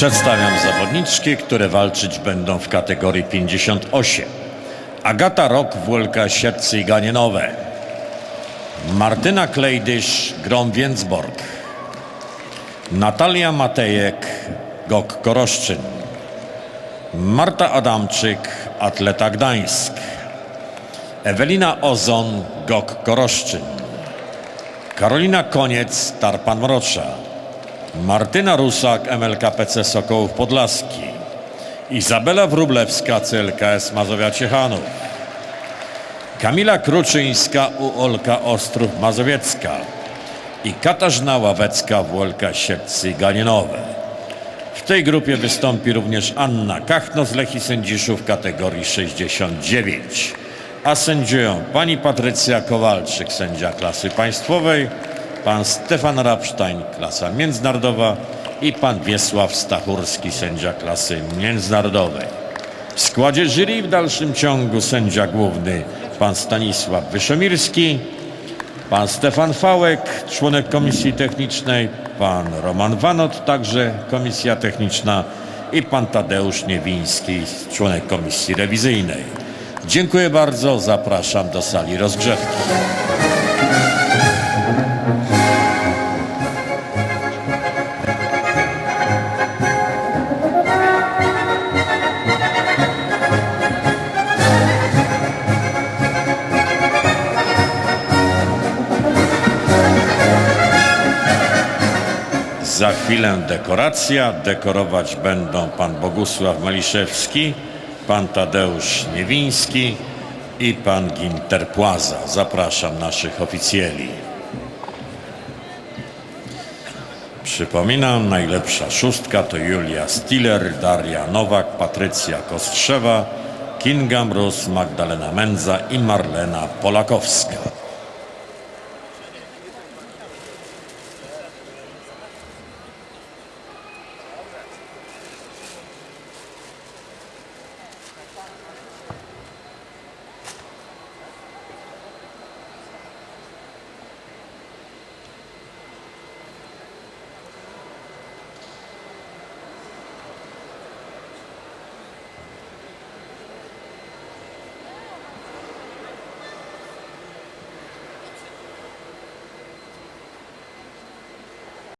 Przedstawiam zawodniczki, które walczyć będą w kategorii 58. Agata Rok, Wólka, Sierpcy i Ganienowe. Martyna Klejdysz, Grom Więcborg. Natalia Matejek, GOK Koroszczyn. Marta Adamczyk, Atleta Gdańsk. Ewelina Ozon, GOK Koroszczyn. Karolina Koniec, Tarpan Mrocza. Martyna Rusak, MLKPC Sokołów Podlaski. Izabela Wrublewska, CLKS Mazowia Ciechanów. Kamila Kruczyńska, UOLKA Ostrów Mazowiecka. I Katarzyna Ławecka, WOLKA Sierpcy Ganienowe. W tej grupie wystąpi również Anna Kachno z Lechi Sędziszów w kategorii 69. A sędziują pani Patrycja Kowalczyk, sędzia klasy państwowej, pan Stefan Rapsztajn, klasa międzynarodowa i pan Wiesław Stachurski, sędzia klasy międzynarodowej. W składzie jury w dalszym ciągu sędzia główny pan Stanisław Wyszomirski, pan Stefan Fałek, członek Komisji Technicznej, pan Roman Wanot, także Komisja Techniczna i pan Tadeusz Niewiński, członek Komisji Rewizyjnej. Dziękuję bardzo, zapraszam do sali rozgrzewki. Za chwilę dekoracja. Dekorować będą pan Bogusław Maliszewski, pan Tadeusz Niewiński i pan Ginter Płaza. Zapraszam naszych oficjeli. Przypominam, najlepsza szóstka to Julia Stiller, Daria Nowak, Patrycja Kostrzewa, Kinga Mróz, Magdalena Mędza i Marlena Polakowska.